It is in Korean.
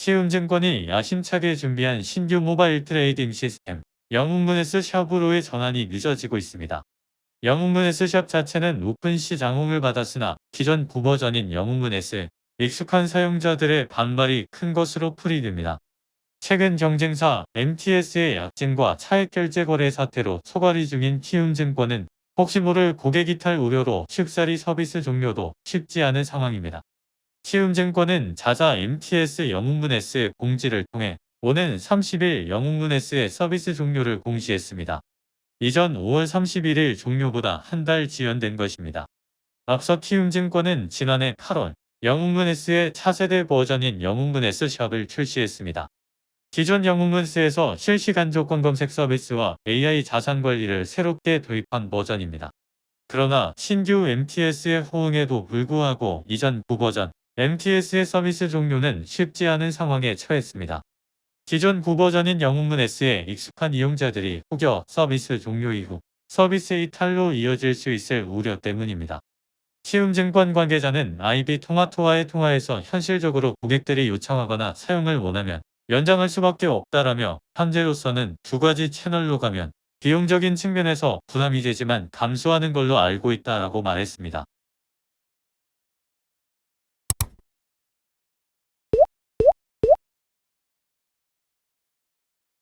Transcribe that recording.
키움증권이 야심차게 준비한 신규 모바일 트레이딩 시스템 영웅문에스 샵으로의 전환이 늦어지고 있습니다. 영웅문에스 샵 자체는 오픈 시 장홍을 받았으나 기존 부버전인 영웅문에스 익숙한 사용자들의 반발이 큰 것으로 풀이됩니다. 최근 경쟁사 MTS의 약진과 차액 결제 거래 사태로 소갈이 중인 키움증권은 혹시 모를 고객 이탈 우려로 쉽사리 서비스 종료도 쉽지 않은 상황입니다. 키움증권은 자자 MTS 영웅문S 공지를 통해 오는 30일 영웅문S의 서비스 종료를 공시했습니다. 이전 5월 31일 종료보다 한 달 지연된 것입니다. 앞서 키움증권은 지난해 8월 영웅문S의 차세대 버전인 영웅문S 샵을 출시했습니다. 기존 영웅문스에서 실시간 조건 검색 서비스와 AI 자산 관리를 새롭게 도입한 버전입니다. 그러나 신규 MTS의 호응에도 불구하고 이전 부버전 MTS의 서비스 종료는 쉽지 않은 상황에 처했습니다. 기존 구버전인 영웅문 S에 익숙한 이용자들이 혹여 서비스 종료 이후 서비스 이탈로 이어질 수 있을 우려 때문입니다. 시음증권 관계자는 IB 통화토와의 통화에서 현실적으로 고객들이 요청하거나 사용을 원하면 연장할 수밖에 없다라며 현재로서는 두 가지 채널로 가면 비용적인 측면에서 부담이 되지만 감소하는 걸로 알고 있다라고 말했습니다.